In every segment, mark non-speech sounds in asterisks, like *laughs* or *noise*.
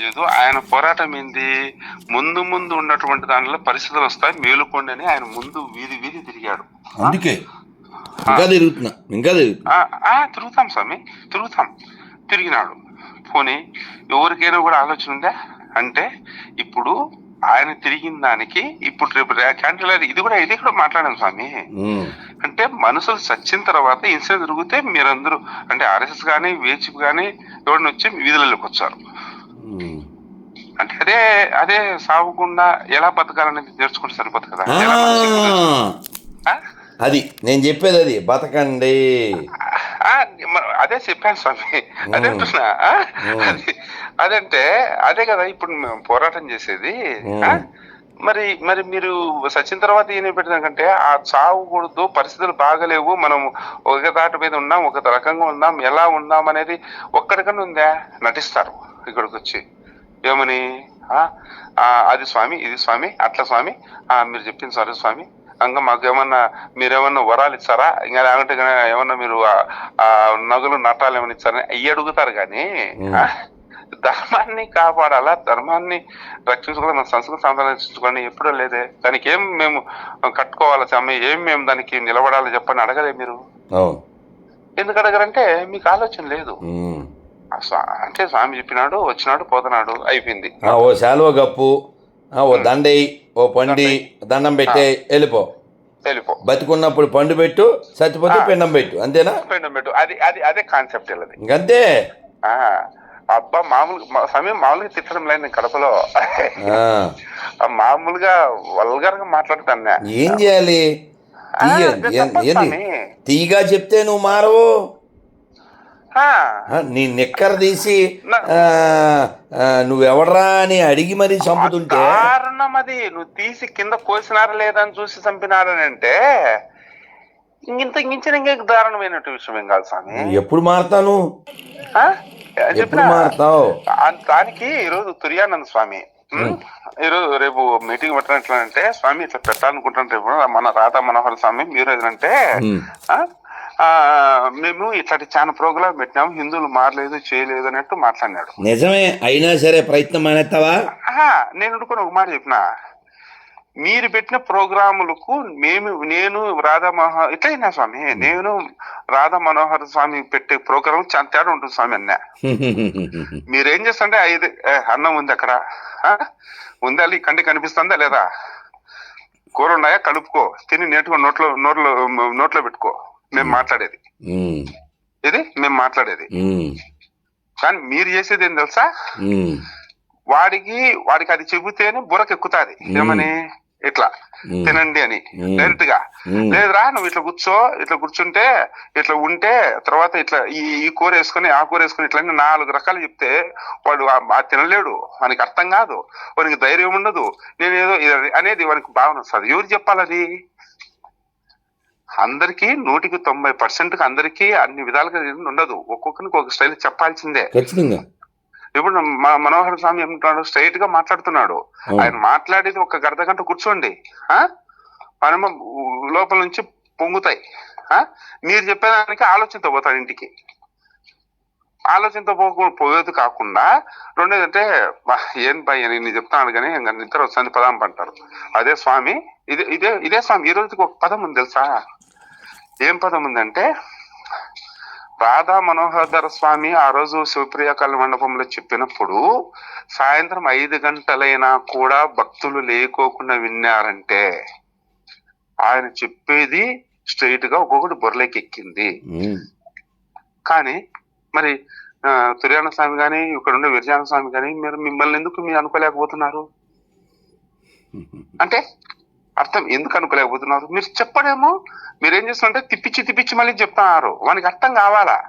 లేదు ఆయన పోరాటం ఏంది? ముందు ముందు ఉన్నటువంటి దానిలో పరిస్థితులు వస్తాయి. మేలుకోండి అని ఆయన ముందు వీధి వీధి తిరిగాడు. అందుకే. ఇంకా తిరుగుతున్నా. ఇంకా తిరుగుతాం స్వామి. తిరుగుతాం. తిరిగినాడు. పోనీ ఎవరికైనా కూడా ఆలోచన ఉందా? అంటే ఇప్పుడు ఆయన తిరిగిన దానికి ఇప్పుడు రేపు క్యాండిల్ ఇది కూడా ఇది కూడా మాట్లాడాను స్వామి. అంటే మనుషులు చచ్చిన తర్వాత ఇన్సిడెంట్ జరిగితే మీరందరూ అంటే ఆర్ఎస్ఎస్ కానీ వేచిప్ కానీ ఎవరిని వచ్చి వీధులలోకి వచ్చారు. అంటే అదే అదే సాగకుండా ఎలా బతకాలనేది నేర్చుకుంటే సరిపోతుంది కదా? అది నేను చెప్పేది అది బతకండి. అదే చెప్పాను స్వామి అదే అంటున్నా? అది అదంటే అదే కదా ఇప్పుడు మేము పోరాటం చేసేది? మరి మరి మీరు సచిన తర్వాత ఏం పెట్టినాకంటే ఆ చావకూడదు పరిస్థితులు బాగలేవు మనం ఒక దాటి మీద ఉన్నాం ఒక రకంగా ఉన్నాం ఎలా ఉన్నాం అనేది ఒక్కడికన్నా ఉందా? నటిస్తారు ఇక్కడికి వచ్చి ఏమని అది స్వామి ఇది స్వామి అట్లా స్వామి ఆ, మీరు చెప్పింది సరే స్వామి. ఇంకా మాకు ఏమన్నా మీరేమన్నా వరాలు ఇస్తారా ఇంకా లేకుంటే ఏమన్నా మీరు నగలు నటాలు ఏమైనా ఇస్తారని అయ్యి అడుగుతారు కానీ ధర్మాన్ని కాపాడాలా? ధర్మాన్ని రక్షించుకోవాలి? మన సంస్కృతి సాంప్రదాయం రక్షించుకోండి ఎప్పుడూ లేదే. దానికి ఏం మేము కట్టుకోవాలి స్వామి? ఏం మేము దానికి నిలబడాలి చెప్పని అడగలే మీరు? ఎందుకు అడగరంటే మీకు ఆలోచన లేదు. అంటే స్వామి చెప్పినాడు వచ్చినాడు పోతున్నాడు అయిపోయింది. ఓ శాలువ గప్పు ఓ దండేయి ఓ పండి దండం పెట్టే వెళ్ళిపో. వెళ్ళిపో. బతికున్నప్పుడు పండు పెట్టు చచ్చిపోతే పిండం పెట్టు అంతేనా? పెండం పెట్టు. అది అది అదే కాన్సెప్ట్ వెళ్ళదు. ఇంకంతే. ఆ, అబ్బా మామూలుగా సమయం మామూలుగా తిట్టడం లేదు కడపలో. మామూలుగా వల్గర్గా మాట్లాడుతాను ఏం చేయాలి? తీయ ఏం- ఏంది? తీగా చెప్తే నువ్వు మారవు. నీ నిక్కర తీసి నువ్వెవడ్రా అని అడిగి మరీ చంపుతుంటే? దారుణం అది నువ్వు తీసి కింద కోసినారా లేదా అని చూసి చంపినారని అంటే ఇంత ఇంకించిన ఇంకే దారుణమైన విషయం ఏం కాదు స్వామి. ఎప్పుడు మారతాను? ఎప్పుడు మారుతావు? దానికి ఈరోజు తుర్యానంద స్వామి? ఈరోజు రేపు మీటింగ్ పెట్టినట్లంటే స్వామి ఇట్లా పెట్టాలనుకుంటున్నాను రేపు. మన రాధా మనోహర్ స్వామి మీరు ఏదంటే మేము ఇట్లాంటి చాలా ప్రోగ్రాం పెట్టినాము హిందువులు మారలేదు చేయలేదు అన్నట్టు మాట్లాడినాడు. నిజమే. అయినా సరే ప్రయత్నం మానేస్తావా? ఆహా, నేను అనుకుని ఒక మాట చెప్పిన. మీరు పెట్టిన ప్రోగ్రాములకు మేము నేను రాధా మనోహర్ ఇట్లా అయినా స్వామి నేను రాధా మనోహర్ స్వామి పెట్టే ప్రోగ్రాం చాలా తేడా ఉంటుంది స్వామి అన్న. *laughs* మీరేం చేస్తుంటే ఐదు అన్నం ఉంది అక్కడ. ఆ? ఉందా ఈ కంటి కనిపిస్తుందా లేదా? కూర ఉన్నాయా? కలుపుకో తిని నేటుగా నోట్లో నోట్లో నోట్లో పెట్టుకో. మేము మాట్లాడేది. ఇది మేము మాట్లాడేది. కానీ మీరు చేసేది ఏం తెలుసా? వాడికి వాడికి అది చెబితేనే బుర్రకెక్కుతాది. ఏమని? ఇట్లా. తినండి అని. డైరెక్ట్గా. లేదురా నువ్వు ఇట్లా కూర్చో ఇట్లా కూర్చుంటే ఇట్లా ఉంటే తర్వాత ఇట్లా ఈ ఈ కూర వేసుకొని ఆ కూర వేసుకొని ఇట్లా నాలుగు రకాలు చెప్తే వాడు ఆ- తినలేడు. వానికి అర్థం కాదు. వానికి ధైర్యం ఉండదు. నేను ఏదో ఇది అనేది వానికి భావన వస్తుంది. ఎవరు చెప్పాలది? అందరికీ నూటికి తొంభై పర్సెంట్ అందరికీ అన్ని విధాలుగా ఉండదు. ఒక్కొక్కరికి ఒక స్టైల్ చెప్పాల్సిందే. ఖచ్చితంగా. ఇప్పుడు మ- మనోహర్ స్వామి ఏమంటున్నాడు? స్ట్రైట్గా మాట్లాడుతున్నాడు. ఆయన మాట్లాడేది ఒక అర్ధ గంట కూర్చోండి. ఆ? మనము లోపల నుంచి పొంగుతాయి. ఆ? మీరు చెప్పేదానికి ఆలోచనతో పోతాడు ఇంటికి. ఆలోచనతో పోకు పోయేది కాకుండా రెండోది అంటే "బా, ఏం భయ్ అని నేను చెప్తాను కానీ ఇంకా నిద్ర వస్తుంది పదం అంటారు. అదే స్వామి ఇదే ఇదే ఇదే స్వామి ఈ రోజుకి ఒక పదం ఉంది తెలుసా? ఏం పదం ఉందంటే రాధా మనోహర్ స్వామి ఆ రోజు శివప్రియ కళ్యాణ మండపంలో చెప్పినప్పుడు సాయంత్రం ఐదు గంటలైనా కూడా భక్తులు లేకోకుండా విన్నారంటే ఆయన చెప్పేది స్ట్రైట్గా ఒక్కొక్కటి బొర్రలోకి ఎక్కింది. ఉం. కానీ మరి తుర్యాన స్వామి గాని ఇక్కడ ఉండే విరజాన స్వామి గాని మీరు మిమ్మల్ని ఎందుకు మీరు అనుకోలేకపోతున్నారు? అంటే అర్థం ఎందుకు అనుకోలేకపోతున్నారు? మీరు చెప్పడేమో మీరేం చేస్తున్నారంటే తిప్పించి తిప్పించి మళ్ళీ చెప్తున్నారు. వానికి అర్థం కావాలా.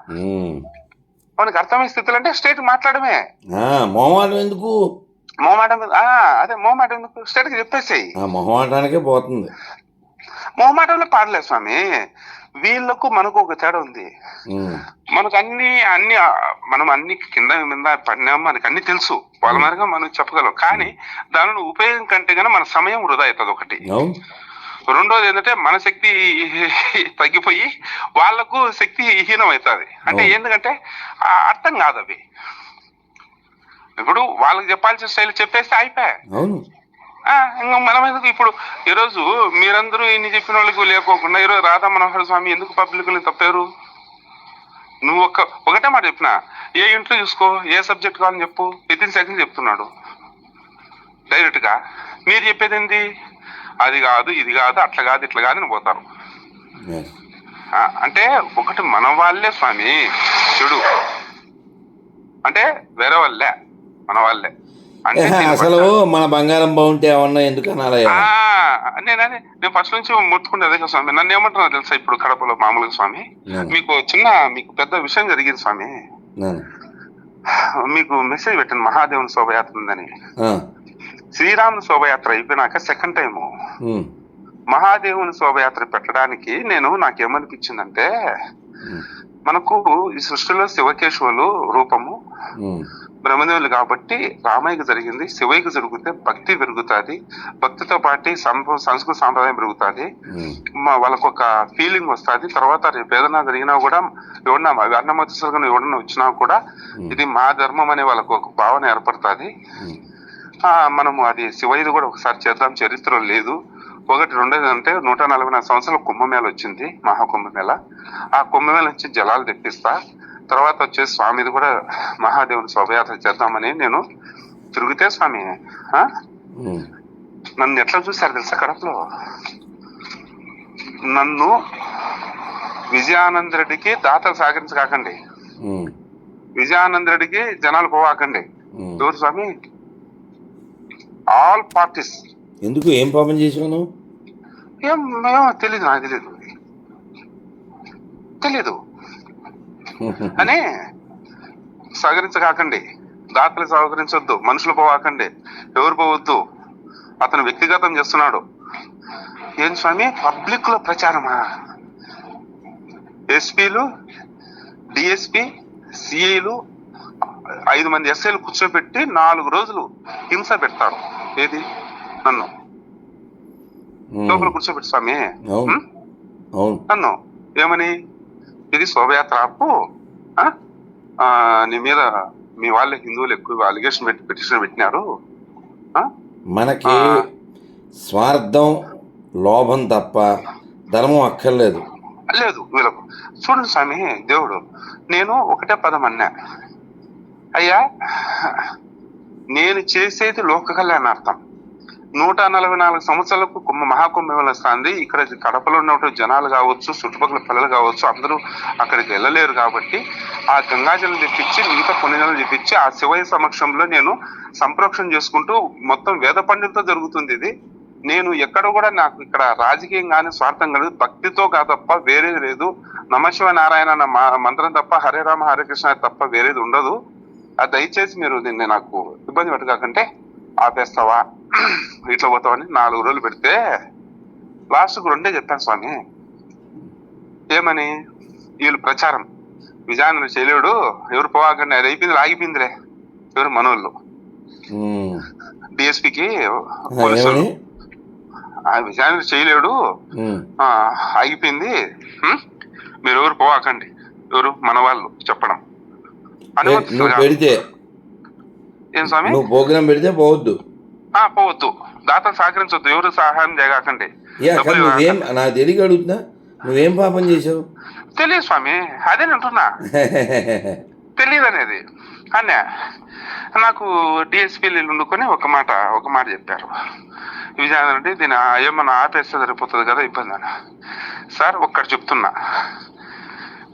వానికి అర్థమయ్యే స్థితిలో అంటే స్ట్రైట్ మాట్లాడమే. ఆ, మొహమాటం ఎందుకు? ఆ అదే మొహమాటం ఎందుకు? చెప్పేసేయి. ఆ మొహమాటానికే పోతుంది. మొహమాటంలో పాడలేదు స్వామి. వీళ్ళకు మనకు ఒక తేడా ఉంది. మనకు అన్ని అన్ని మనం అన్ని కింద మీద పడినాము మనకు అన్ని తెలుసు. వాళ్ళ మేరగా మనం చెప్పగలం. కానీ దానిని ఉపయోగం కంటే గానీ మన సమయం వృధా అవుతుంది ఒకటి. రెండోది ఏంటంటే మన శక్తి తగ్గిపోయి వాళ్ళకు శక్తి హీనం అవుతుంది. అంటే. ఎందుకంటే అర్థం కాదు అవి. ఇప్పుడు వాళ్ళకి చెప్పాల్సిన స్టైల్ చెప్పేస్తే అయిపోయా ఇంకా మనం ఎందుకు ఇప్పుడు? ఈరోజు మీరందరూ ఇన్ని చెప్పిన వాళ్ళకి లేకోకుండా ఈరోజు రాధా మనోహర స్వామి ఎందుకు పబ్లిక్ తప్పారు? నువ్వు ఒక్క ఒకటే మాట చెప్పిన? ఏ ఇంట్లో చూసుకో ఏ సబ్జెక్ట్ కావాలని చెప్పు విత్ ఇన్ సెకండ్ చెప్తున్నాడు. డైరెక్ట్గా మీరు చెప్పేది ఏంటి అది కాదు ఇది కాదు అట్లా కాదు ఇట్లా కాదు అని పోతారు. అంటే ఒకటి మన వాళ్ళే స్వామి. చూడు. అంటే వేరే వాళ్ళే మన వాళ్ళే. అసలు మన బంగారం బాగుంటే ఏమన్నా ఎందుకు అనాలయ్యా ఆ, నేననే నేను ఫస్ట్ నుంచి ముట్టుకుంటే అదే స్వామి. నన్ను ఏమంటున్నా తెలుసా ఇప్పుడు కడపలో మామూలుగా స్వామి? మీకు చిన్న మీకు పెద్ద విషయం జరిగింది స్వామి. మీకు మెసేజ్ పెట్టిన మహాదేవుని శోభయాత్ర ఉందని. ఆ, శ్రీరాముని శోభయాత్ర అయిపోయినాక సెకండ్ టైము మహాదేవుని శోభయాత్ర పెట్టడానికి నేను నాకేమనిపించిందంటే మనకు ఈ సృష్టిలో శివకేశవులు రూపము బ్రహ్మదేవులు కాబట్టి రామయ్యకి జరిగింది శివయ్యకి జరిగితే భక్తి పెరుగుతుంది భక్తితో పాటు సంస్కృత సాంప్రదాయం పెరుగుతుంది. ఉమ్, మా వాళ్ళకు ఒక ఫీలింగ్ వస్తుంది. తర్వాత రేపు ఏదైనా జరిగినా కూడా ఎవరన్నా అన్నమతి స్వర్గం ఎవరన్నా వచ్చినా కూడా ఇది మా ధర్మం అనే వాళ్ళకు ఒక భావన ఏర్పడుతుంది. ఆ, మనము అది శివయ్యది కూడా ఒకసారి చేద్దాం. చరిత్రలో లేదు. ఒకటి రెండోది అంటే నూట నలభై నాలుగు సంవత్సరాల కుంభమేళ వచ్చింది మహాకుంభమేళ ఆ కుంభమేళ నుంచి జలాలు తెప్పిస్తా. తర్వాత వచ్చేసి స్వామిది కూడా మహాదేవుని శోభయాత్ర చేద్దామని నేను తిరిగితే స్వామి. నన్ను ఎట్లా చూశారు తెలుసా కడపలో? నన్ను విజయానంద రెడ్డికి దాతలు సహకరించకాకండి. విజయానంద రెడ్డికి జనాలు పోవాకండి. ఎవరు స్వామి? All parties. ఎందుకు? ఏం పాపం చేసావు నువ్వు ఏం తెలీదు నాకు తెలీదు. తెలీదు. *laughs* అని సహకరించకాకండి. దాతలు సహకరించొద్దు మనుషులు పోవాకండి. ఎవరు పోవద్దు. అతను వ్యక్తిగతం చేస్తున్నాడు. ఏం స్వామి? పబ్లిక్లో ప్రచారమా? ఎస్పీలు డిఎస్పి సిఐలు ఐదు మంది ఎస్ఐలు కూర్చోబెట్టి నాలుగు రోజులు హింస పెడతారు ఏది? నన్ను. లోపల కూర్చోబెట్టి స్వామి. నన్ను. ఏమని? ఇది శోభయాత్ర ఆపు నీ మీద మీ వాళ్ళ హిందువులు ఎక్కువ అలిగేషన్ పెట్టి పిటిషన్ పెట్టినారు? మనకి. స్వార్థం లోభం తప్ప ధర్మం అక్కర్లేదు. లేదు వీళ్ళకు. చూడండి స్వామి దేవుడు నేను ఒకటే పదం అన్నా. అయ్యా నేను చేసేది లోక కళ్యాణార్థం. నూట నలభై నాలుగు సంవత్సరాలకు కుంభ మహాకుంభమేళ వస్తుంది ఇక్కడ కడపలో ఉన్నటువంటి జనాలు కావచ్చు చుట్టుపక్కల పిల్లలు కావచ్చు అందరూ అక్కడికి వెళ్ళలేరు కాబట్టి ఆ గంగాజలం తెప్పించి మిగతా పుణ్యజలం తెప్పించి ఆ శివయ్య సమక్షంలో నేను సంప్రోక్షణ చేసుకుంటూ మొత్తం వేద పండితులతో జరుగుతుంది ఇది. నేను ఎక్కడ కూడా నాకు ఇక్కడ రాజకీయం కానీ స్వార్థం కానీ భక్తితో కాదు తప్ప వేరేది లేదు. నమశివ నారాయణ అన్న మంత్రం తప్ప హరే రామ హరే కృష్ణ తప్ప వేరేది ఉండదు. దయచేసి మీరు దీన్ని నాకు ఇబ్బంది పెట్టకాకంటే ఆపేస్తావా? ఇట్లా పోతావని నాలుగు రోజులు పెడితే లాస్ట్కు రెండే చెప్పాను స్వామి. ఏమని? వీళ్ళు ప్రచారం. విజయానంద చేయలేడు ఎవరు పోవాకండి అది అయిపోయింది ఆగిపోయిందిలే. ఎవరు? మనోళ్ళు. డిఎస్పికి పోలీసులు. విజయానంద చేయలేడు ఆగిపోయింది? మీరు ఎవరు పోవాకండి. ఎవరు? మన వాళ్ళు చెప్పడం. పెడితే. ఏం స్వామి? నువ్వు ప్రోగ్రాం పెడితే పోవద్దు. పోవద్దు దాతలు సహకరించొద్దు ఎవరు సహాయం చేయకండి. నువ్వేం తెలియక అడుగుతున్నా? నువ్వేం పాపం చేసావు తెలియదు స్వామి అదే అంటున్నా. *laughs* తెలియదు అనేది అనే నాకు డిఎస్పీ ఉండుకొని ఒక మాట ఒక మాట చెప్పారు. విజయనగరం రెడ్డి దీని ఏమన్నా ఆపేస్తే సరిపోతుంది కదా ఇబ్బంది అని. సార్ ఒక్కటి చెప్తున్నా.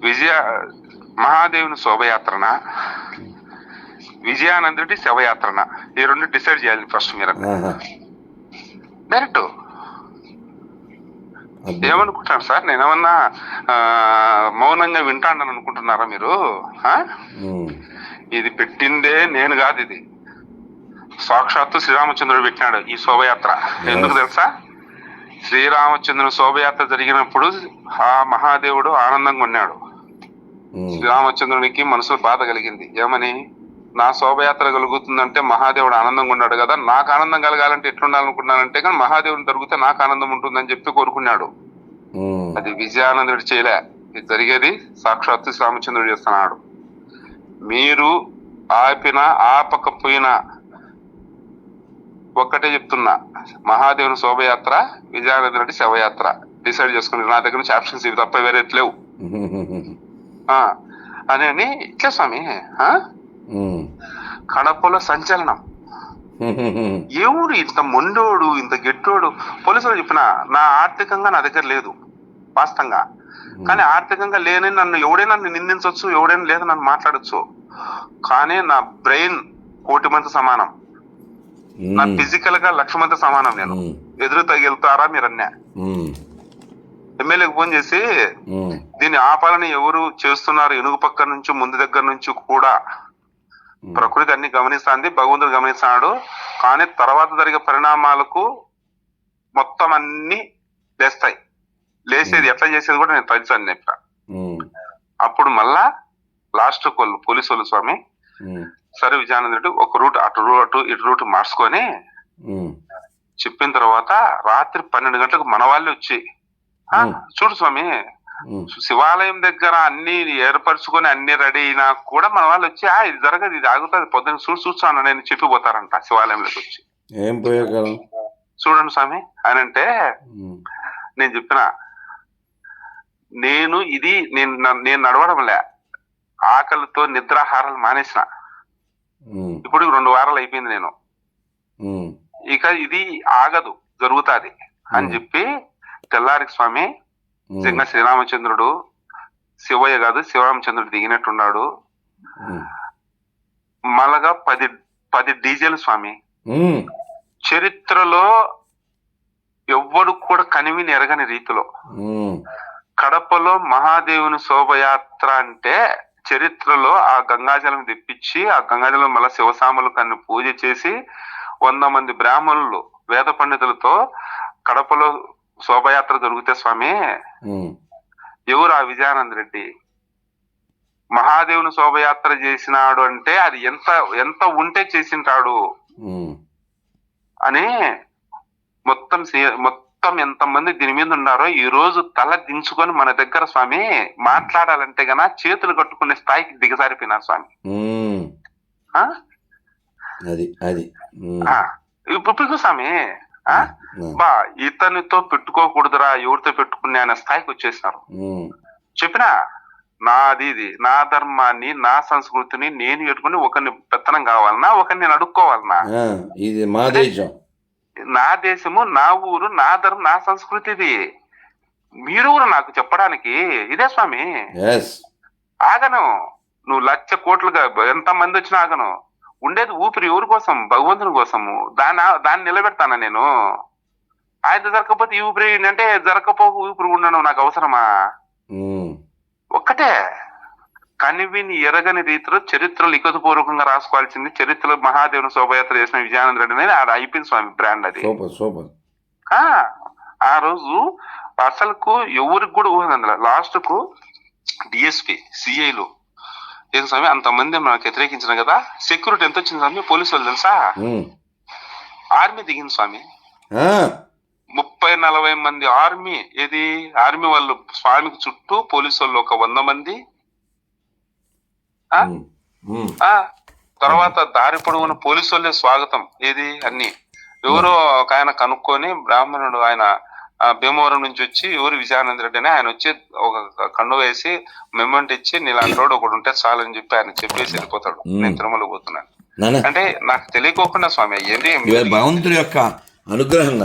విజయ మహాదేవుని శోభయాత్రన? విజయానంద రెడ్డి శవయాత్రన. ఈ రెండు డిసైడ్ చేయాలి ఫస్ట్ మీరు. డైరెక్ట్. ఏమనుకుంటాను సార్? నేనేమన్నా మౌనంగా వింటాను అనుకుంటున్నారా మీరు? ఇది పెట్టిందే నేను కాదు ఇది. సాక్షాత్తు శ్రీరామచంద్రుడు పెట్టినాడు ఈ శోభయాత్ర. ఎందుకు తెలుసా? శ్రీరామచంద్రుని శోభయాత్ర జరిగినప్పుడు ఆ మహాదేవుడు ఆనందంగా ఉన్నాడు. శ్రీరామచంద్రునికి మనసులో బాధ కలిగింది. ఏమని? నా శోభయాత్ర కలుగుతుందంటే మహాదేవుడు ఆనందంగా ఉన్నాడు కదా. నాకు ఆనందం కలగాలంటే ఎట్లుండాలనుకున్నానంటే కానీ మహాదేవుని జరిగితే నాకు ఆనందం ఉంటుందని చెప్పి కోరుకున్నాడు. అది విజయానందుడు చేయలే ఇది జరిగేది సాక్షాత్తు శ్రీరామచంద్రుడు చేస్తున్నాడు. మీరు ఆపినా ఆపకపోయినా ఒక్కటే చెప్తున్నా. మహాదేవుని శోభయాత్ర విజయానంద రెడ్డి శవయాత్ర. డిసైడ్ చేసుకుని నా దగ్గర నుంచి ఆప్షన్స్ ఇవి తప్ప వేరే లేవు ఆ, అని అని. ఇట్లా స్వామి? కడపలో సంచలనం. *laughs* ఎవడు ఇంత మొండోడు ఇంత గెట్టోడు? పోలీసులు చెప్పిన నా ఆర్థికంగా నా దగ్గర లేదు వాస్తవంగా. కానీ ఆర్థికంగా లేని నన్ను ఎవడైనా నన్ను నిందించవచ్చు ఎవడైనా లేదు నన్ను మాట్లాడచ్చు. కానీ నా బ్రెయిన్ కోటి మంది సమానం. నా ఫిజికల్గా లక్ష మంది సమానం నేను. ఎదురు తగిలుతారా మీరు అన్నా? ఎమ్మెల్యేకి ఫోన్ చేసి దీన్ని ఆపాలని ఎవరు చేస్తున్నారు? ఎనుగు పక్క నుంచి ముందు దగ్గర నుంచి కూడా ప్రకృతి అన్ని గమనిస్తాంది భగవంతుడు గమనిస్తున్నాడు కానీ తర్వాత జరిగే పరిణామాలకు మొత్తం అన్ని లేస్తాయి. లేసేది ఎట్లా చేసేది కూడా నేను తగ్గించాను చెప్పా అప్పుడు మళ్ళా లాస్ట్ కొల్లు పోలీసు వాళ్ళు స్వామి సరే విజయానంద రెడ్డి ఒక రూట్ అటు రూట్ ఇటు రూట్ మార్చుకొని చెప్పిన తర్వాత రాత్రి పన్నెండు గంటలకు మన వాళ్ళే వచ్చి "ఆ, చూడు స్వామి శివాలయం దగ్గర అన్ని ఏర్పరచుకొని అన్ని రెడీ అయినా కూడా మన వాళ్ళు వచ్చి ఆ ఇది జరగదు ఇది ఆగుతుంది పొద్దున్న చూడు చూస్తాను నేను చెప్పిపోతారంట శివాలయంలోకి వచ్చి. ఏం పోయేకాలం చూడండి స్వామి అని అంటే నేను చెప్పిన నేను ఇది నేను నేను నడవడంలే ఆకలితో నిద్రాహారాలు మానేసిన. ఇప్పుడు రెండు వారాలు అయిపోయింది నేను. ఇక ఇది ఆగదు జరుగుతాది అని చెప్పి తెల్లారికి స్వామి నిజంగా శ్రీరామచంద్రుడు శివయ్య కాదు శివరామచంద్రుడు దిగినట్టున్నాడు. మళ్ళగా పది పది డీజేలు స్వామి. చరిత్రలో ఎవ్వడు కూడా కనివిని ఎరగని రీతిలో. కడపలో మహాదేవుని శోభయాత్ర అంటే చరిత్రలో ఆ గంగాజలం తెప్పించి ఆ గంగాజలం మళ్ళా శివసాములు కన్ను పూజ చేసి వంద మంది బ్రాహ్మణులు వేద పండితులతో కడపలో శోభయాత్ర జరిగితే స్వామి ఎవరు ఆ విజయానంద రెడ్డి? మహాదేవుని శోభయాత్ర చేసినాడు అంటే అది ఎంత ఎంత ఉంటే చేసింటాడు? అని మొత్తం మొత్తం ఎంతమంది దీని మీద ఉన్నారో ఈ రోజు తల దించుకొని మన దగ్గర స్వామి మాట్లాడాలంటే గన చేతులు కట్టుకునే స్థాయికి దిగజారిపోయినారు స్వామి. ఆ? అది అది. ఇప్పుడు స్వామి? బా ఇతనితో పెట్టుకోకూడదురా ఎవరితో పెట్టుకునే అనే స్థాయికి వచ్చేసినారు. చెప్పినా? నాది ఇది నా ధర్మాన్ని నా సంస్కృతిని నేను పెట్టుకుని ఒకరిని పెత్తనం కావాలన్నా ఒకరిని నేను అడుక్కోవాలన్నా ఇది మా దేశం. నా దేశము నా ఊరు నా ధర్మం నా సంస్కృతి ఇది మీరు కూడా నాకు చెప్పడానికి ఇదే స్వామి. ఆగను. నువ్వు లక్ష కోట్లుగా ఎంత మంది వచ్చినా ఆగను. ఉండేది ఊపిరి ఎవరి కోసం? భగవంతుని కోసము. దాన్ని దాన్ని నిలబెడతానా నేను? ఆయన జరగకపోతే ఈ ఊపిరి అంటే జరగకపో ఊపిరి ఉండడం నాకు అవసరమా? ఒక్కటే. కనివిని ఎరగని రీతిలో చరిత్రలు లిఖితపూర్వకంగా రాసుకోవాల్సింది చరిత్రలో మహాదేవుని శోభయాత్ర చేసిన విజయానంద రెడ్డి అనేది ఆడ అయిపోయింది స్వామి బ్రాండ్ అది. ఆ ఆ రోజు అసలుకు ఎవరికి కూడా ఊహ అందులో. లాస్ట్కు డిఎస్పి సిఐలు. ఏం స్వామి? అంతమంది మనకు వ్యతిరేకించిన కదా? సెక్యూరిటీ ఎంత వచ్చింది స్వామి? పోలీసు వాళ్ళు తెలుసా? ఆర్మీ దిగింది స్వామి. ముప్పై నలభై మంది ఆర్మీ ఏది? ఆర్మీ వాళ్ళు స్వామికి చుట్టూ పోలీసు వాళ్ళు ఒక వంద మంది. ఆ? ఆ. తర్వాత దారి పొడవున పోలీసు వాళ్ళే స్వాగతం. ఏది? అన్ని. ఎవరో ఒక ఆయన కనుక్కొని బ్రాహ్మణుడు ఆయన భీమవరం నుంచి వచ్చి ఎవరు విజయానంద రెడ్డి అని ఆయన వచ్చి ఒక కండు వేసి మెమెంట్ ఇచ్చి నీలాంటి రోడ్ ఒకటి ఉంటే చాలని చెప్పి ఆయన చెప్పేసి వెళ్ళిపోతాడు. నేను తిరుమల పోతున్నాను. నాన్న అంటే నాకు తెలియకోకుండా స్వామి ఏంటి భగవంతుడి యొక్క అనుగ్రహం